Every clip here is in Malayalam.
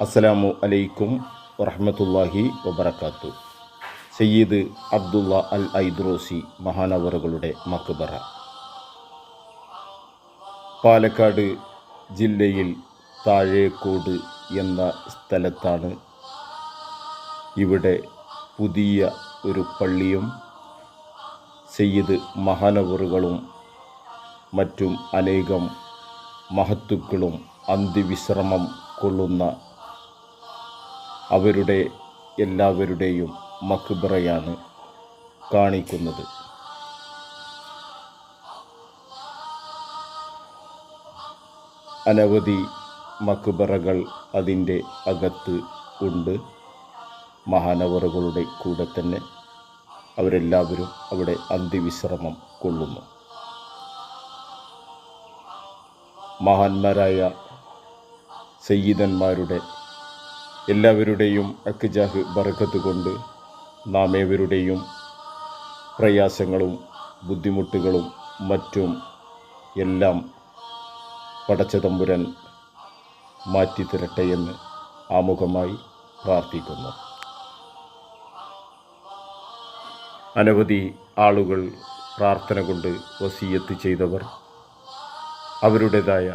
അസ്സലാമു അലൈക്കും വറഹ്മത്തുള്ളാഹി വബറകാത്തു. സയ്യിദ് അബ്ദുള്ള അൽ ഐദ്രോസി മഹാനവറുകളുടെ മക്ബറ. പാലക്കാട് ജില്ലയിൽ താഴേക്കോട് എന്ന സ്ഥലത്താണ് ഇവിടെ പുതിയ ഒരു പള്ളിയും സയ്യിദ് മഹാനവറുകളും മറ്റും അനേകം മഹത്തുക്കളും അന്തിവിശ്രമം കൊള്ളുന്ന അവരുടെ എല്ലാവരുടെയും മക്ബറയാണ് കാണിക്കുന്നത്. അനവധി മക്ബറകൾ അതിന്റെ അകത്ത് ഉണ്ട്. മഹാനവറുകളുടെ കൂടെ തന്നെ അവരെല്ലാവരും അവിടെ അന്തിവിശ്രമം കൊള്ളുന്നു. മഹാന്മാരായ സയ്യിദന്മാരുടെ എല്ലാവരുടെയും അക്ജാഹ് ബർക്കത്ത് കൊണ്ട് നാം ഏവരുടെയും പ്രയാസങ്ങളും ബുദ്ധിമുട്ടുകളും മറ്റും എല്ലാം പടച്ചതമ്പുരൻ മാറ്റിത്തരട്ടെ എന്ന് ആമുഖമായി പ്രാർത്ഥിക്കുന്നു. അനവധി ആളുകൾ പ്രാർത്ഥന കൊണ്ട് വസീയത്ത് ചെയ്തവർ അവരുടേതായ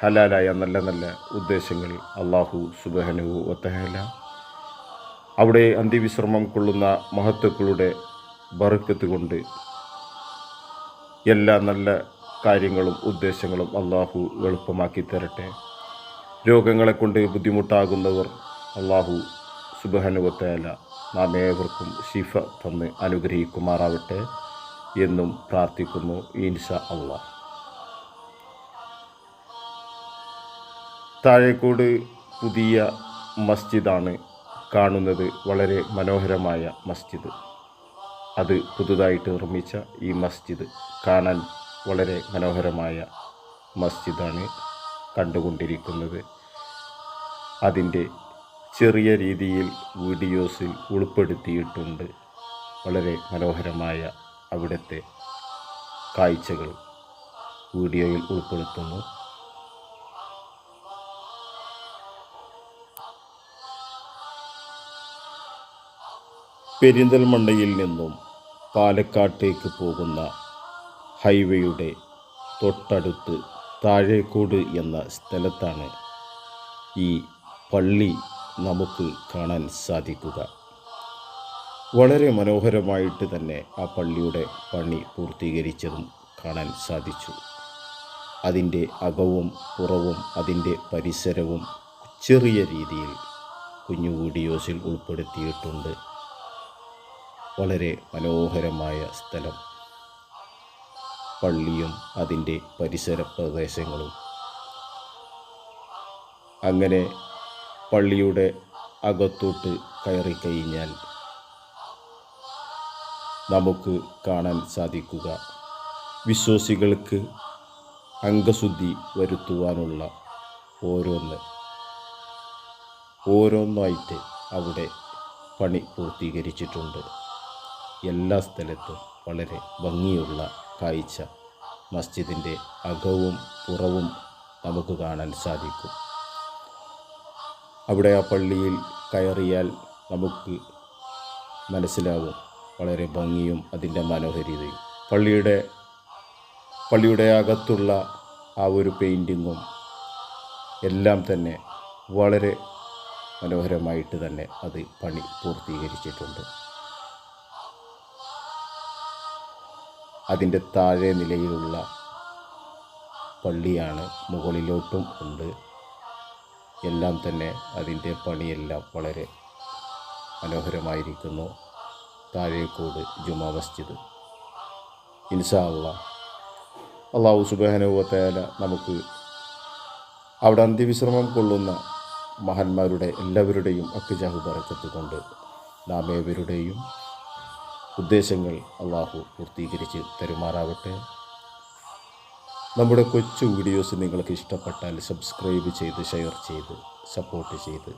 ഹലാലായ നല്ല നല്ല ഉദ്ദേശങ്ങൾ അള്ളാഹു സുബഹനുവു ഒത്തഹല അവിടെ അന്ത്യവിശ്രമം കൊള്ളുന്ന മഹത്വക്കളുടെ ബറുക്കത്ത് കൊണ്ട് എല്ലാ നല്ല കാര്യങ്ങളും ഉദ്ദേശങ്ങളും അള്ളാഹു എളുപ്പമാക്കി തരട്ടെ. രോഗങ്ങളെ കൊണ്ട് ബുദ്ധിമുട്ടാകുന്നവർ അള്ളാഹു സുബഹനുവത്തേല നാം ഏവർക്കും ഷിഫ തന്ന് അനുഗ്രഹിക്കുമാറാവട്ടെ എന്നും പ്രാർത്ഥിക്കുന്നു ഇൻഷ അള്ളാഹ്. താഴേക്കോട് പുതിയ മസ്ജിദാണ് കാണുന്നത്. വളരെ മനോഹരമായ മസ്ജിദ്. അത് പുതുതായിട്ട് നിർമ്മിച്ച ഈ മസ്ജിദ് കാണാൻ വളരെ മനോഹരമായ മസ്ജിദാണ് കണ്ടുകൊണ്ടിരിക്കുന്നത്. അതിന്റെ ചെറിയ രീതിയിൽ വീഡിയോസിൽ ഉൾപ്പെടുത്തിയിട്ടുണ്ട്. വളരെ മനോഹരമായ അവിടുത്തെ കാഴ്ചകൾ വീഡിയോയിൽ ഉൾപ്പെടുത്തുന്നു. പെരിന്തൽമണ്ണയിൽ നിന്നും പാലക്കാട്ടേക്ക് പോകുന്ന ഹൈവേയുടെ തൊട്ടടുത്ത് താഴേക്കോട് എന്ന സ്ഥലത്താണ് ഈ പള്ളി നമുക്ക് കാണാൻ സാധിക്കുക. വളരെ മനോഹരമായിട്ട് തന്നെ ആ പള്ളിയുടെ പണി പൂർത്തീകരിച്ചതും കാണാൻ സാധിച്ചു. അതിന്റെ അകവും പുറവും അതിന്റെ പരിസരവും ചെറിയ രീതിയിൽ കുഞ്ഞു വീഡിയോസിൽ ഉൾപ്പെടുത്തിയിട്ടുണ്ട്. വളരെ മനോഹരമായ സ്ഥലം. പള്ളിയും അതിന്റെ പരിസര പ്രദേശങ്ങളും. അങ്ങനെ പള്ളിയുടെ അകത്തോട്ട് കയറി കഴിഞ്ഞാൽ നമുക്ക് കാണാൻ സാധിക്കുക. വിശ്വാസികൾക്ക് അംഗശുദ്ധി വരുത്തുവാനുള്ള ഓരോന്ന്. ഓരോന്നായിട്ട് അവിടെ പണി പൂർത്തീകരിച്ചിട്ടുണ്ട്. എല്ലാ സ്ഥലത്തും വളരെ ഭംഗിയുള്ള കാഴ്ച. മസ്ജിദിന്റെ അകവും പുറവും നമുക്ക് കാണാൻ സാധിക്കും. അവിടെ ആ പള്ളിയിൽ കയറിയാൽ നമുക്ക് മനസ്സിലാവും വളരെ ഭംഗിയും അതിന്റെ മനോഹരിതയും പള്ളിയുടെ പള്ളിയുടെ അകത്തുള്ള ആ ഒരു പെയിന്റിങ്ങും എല്ലാം തന്നെ വളരെ മനോഹരമായിട്ട് തന്നെ അത് പണി പൂർത്തീകരിച്ചിട്ടുണ്ട്. അതിന്റെ താഴെ നിലയിലുള്ള പള്ളിയാണ് മുകളിലോട്ടും ഉണ്ട്. എല്ലാം തന്നെ അതിന്റെ പണിയെല്ലാം വളരെ മനോഹരമായിരിക്കുന്നു. താഴേക്കോട് ജുമാ മസ്ജിദ്. ഇൻഷാ അള്ളാ അള്ളാഹു സുബാനുവത്തേല നമുക്ക് അവിടെ അന്ത്യവിശ്രമം കൊള്ളുന്ന മഹാന്മാരുടെ എല്ലാവരുടെയും അക്കുജാഹു പറക്കത്ത് കൊണ്ട് നാം ഏവരുടെയും ഉദ്ദേശങ്ങൾ അള്ളാഹു പൂർത്തീകരിച്ച് തരുമാറാവട്ടെ. നമ്മുടെ കൊച്ചു വീഡിയോസ് നിങ്ങൾക്ക് ഇഷ്ടപ്പെട്ടാൽ സബ്സ്ക്രൈബ് ചെയ്ത് ഷെയർ ചെയ്ത് സപ്പോർട്ട് ചെയ്ത്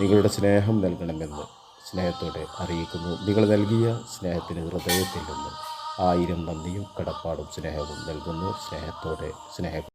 നിങ്ങളുടെ സ്നേഹം നൽകണമെന്ന് സ്നേഹത്തോടെ അറിയിക്കുന്നു. നിങ്ങൾ നൽകിയ സ്നേഹത്തിന് ഹൃദയത്തിൽ നിന്ന് ആയിരം നന്ദിയും കടപ്പാടും സ്നേഹവും നൽകുന്നു. സ്നേഹത്തോടെ സ്നേഹം